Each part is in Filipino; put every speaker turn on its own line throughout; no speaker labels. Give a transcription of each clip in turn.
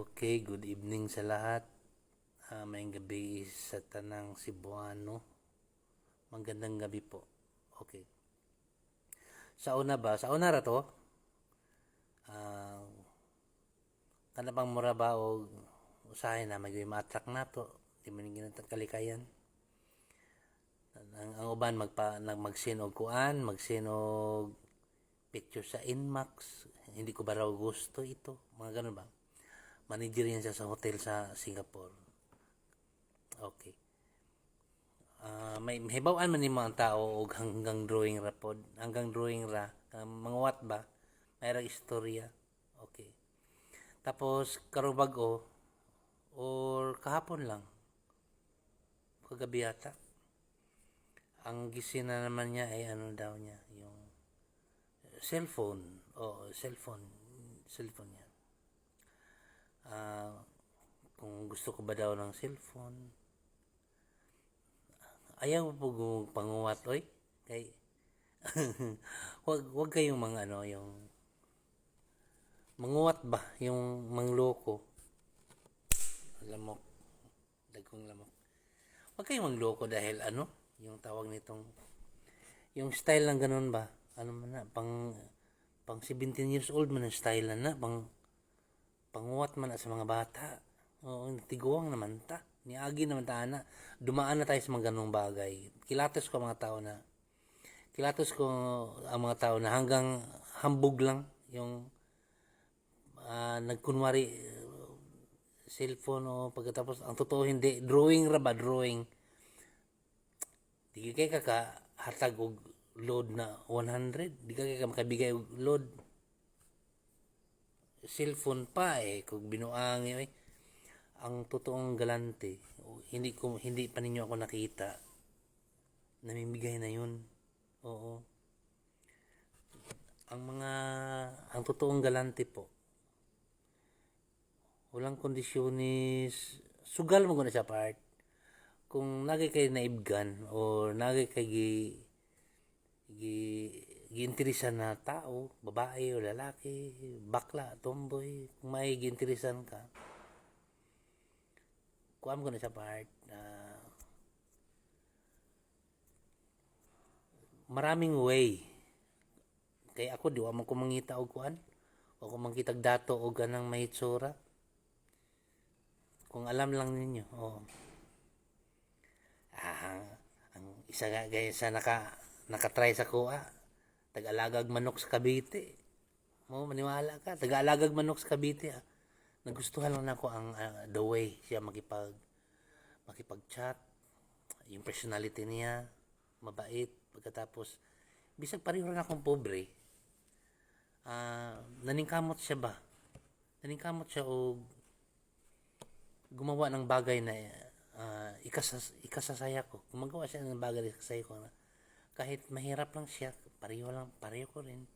Okay, good evening sa lahat. Uh, may gabi sa tanang Cebuano. Magandang gabi po. Okay. Sa una ba? Sa una ra to? Uh, kana bang mura ba o usahay na magay matrak na to? Di man ginatang kalikayan. Ang, ang uban magpa magsinog kuan, magsinog picture sa Inmax. Hindi ko ba raw gusto ito? Mga ganun ba? Manager yan siya sa hotel sa Singapore. Okay. Uh, may hibawan man ni mga tao og hanggang drawing ra pod, hanggang drawing ra uh, mga what ba? May ra istorya. Okay. Tapos karong bag-o or kahapon lang. Kagabi yata. Ang gising na naman niya ay ano daw niya, yung cellphone. O, oh, cellphone. Cellphone niya. Uh, kung gusto ko ba daw ng cellphone. Ayaw po panguwat, oy. Kay, wag, wag kayong mga ano, yung manguwat ba? Yung mangloko. Lamok. Dagkong lamok. Wag kayong mangloko dahil ano, yung tawag nitong, yung style lang ganun ba? Ano man na, pang, pang 17 years old man ang style na na, pang, panguwat man sa mga bata. Oo, tiguang naman ta. Niagi naman ta na. Dumaan na tayo sa mga ganong bagay. Kilatos ko mga tao na kilatos ko ang mga tao na hanggang hambog lang yung uh, nagkunwari cellphone o pagkatapos ang totoo hindi drawing ra ba drawing di kay kaka hatag og load na 100 di ka kay makabigay og load cellphone pa eh kung binuang eh ang totoong galante hindi ko hindi pa ninyo ako nakita namimigay na yun. Oo. Ang mga ang totoong galante po walang kondisyonis sugal mo na sa part. Kung nagay kay naibgan o nagay kay gi, gi giinteresan na tao, babae o lalaki, bakla, tomboy, kung may giinteresan ka, kuam ko na sa part na maraming way. Kay ako di wa man ko mangita og kuan o ko mangitag dato og ganang may itsura. Kung alam lang ninyo oh ah, ang isa nga gaya sa naka nakatry sa kuha tagalagag manok sa Cavite. Mo maniwala ka. Tagalagag manok sa Cavite ah. Nagustuhan lang ako ang uh, the way siya makipag makipag-chat. Yung personality niya mabait. Pagkatapos bisag pareho rin akong pobre. Uh, naningkamot siya ba? Naningkamot siya o gumawa ng bagay na uh, ikasas, ikasasaya ko. Gumagawa siya ng bagay na ikasasaya ko na kahit mahirap lang siya pareho lang pareho ko rin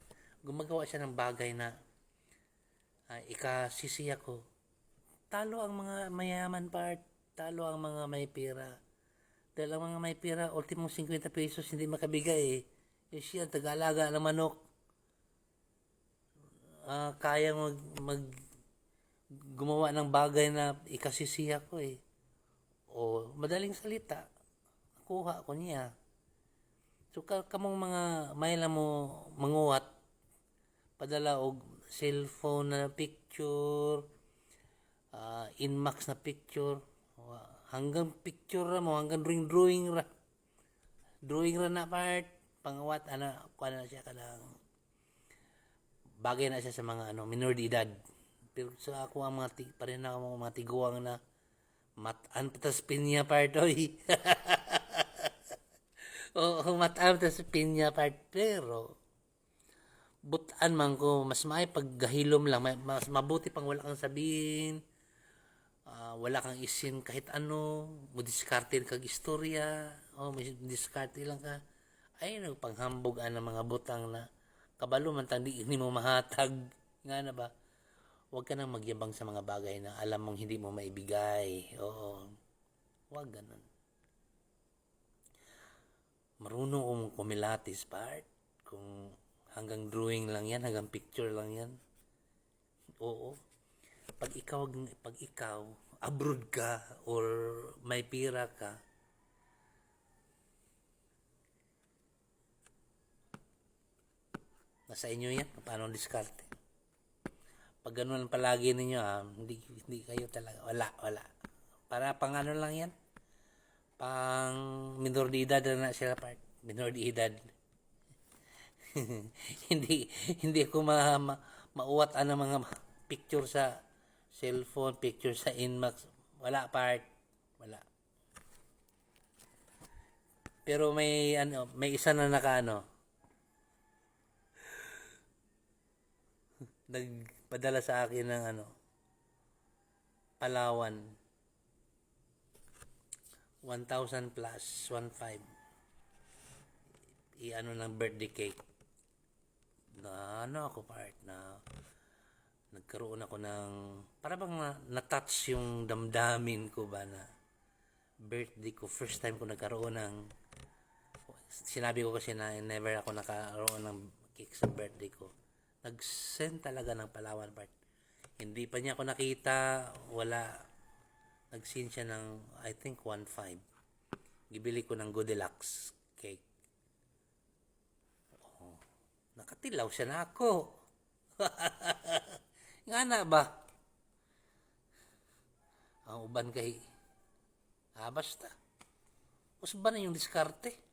gumagawa siya ng bagay na uh, ikasisiya ko, talo ang mga mayaman part, talo ang mga may pera. Dahil ang mga may pera, ultimong 50 pesos hindi makabigay eh. Eh siya, tagalaga ng manok. Uh, kaya mag, mag gumawa ng bagay na ikasisiya ko eh. O madaling salita, nakuha ko niya. So kamong mga may mo manguwat, padala og cellphone na picture, uh, inmax na picture, hanggang picture ra mo, hanggang drawing drawing ra. Drawing ra na part, pangawat, ano, kuha na siya kanang bagay na siya sa mga ano, minor de edad. Pero sa ako ang mga, pa rin ako mga tiguang na matan patas pinya part, oy. Patas pinya part, pero butan man ko mas may paggahilom lang. Mas mabuti pang wala kang sabihin uh, wala kang isin kahit ano mo diskarte kag istorya o oh, diskarte lang ka. Ay no panghambog ang mga butang na kabalo man tang di mo mahatag. Nga na ba? Huwag ka nang magyabang sa mga bagay na alam mong hindi mo maibigay. Oo. Huwag ganun marunong kong kumilatis part kung hanggang drawing lang yan, hanggang picture lang yan. Oo. pag ikaw pag ikaw abroad ka or may pira ka nasa inyo yan paano diskarte pag ganun palagi ninyo ah, hindi, hindi kayo talaga wala wala para pang ano lang yan pang minor de edad na sila part minor de edad hindi hindi ako ma, ma mauwat ang mga picture sa cellphone, picture sa Inmax. Wala part. Wala. Pero may ano, may isa na nakaano. Nagpadala sa akin ng ano Palawan 1,000 plus 1,500 i-ano ng birthday cake. Na ano ako part na nagkaroon ako ng para bang na, na-touch yung damdamin ko ba na birthday ko first time ko nagkaroon ng sinabi ko kasi na never ako nakaroon ng cake sa birthday ko. Nag-send talaga ng Palawan part. Hindi pa niya ako nakita wala nag-send siya ng I think 1.5 gibili ko ng Goldilocks cake Nakatilaw siya na ako. Nga na ba? Ang uban kay... Ah, basta. Mas na yung diskarte?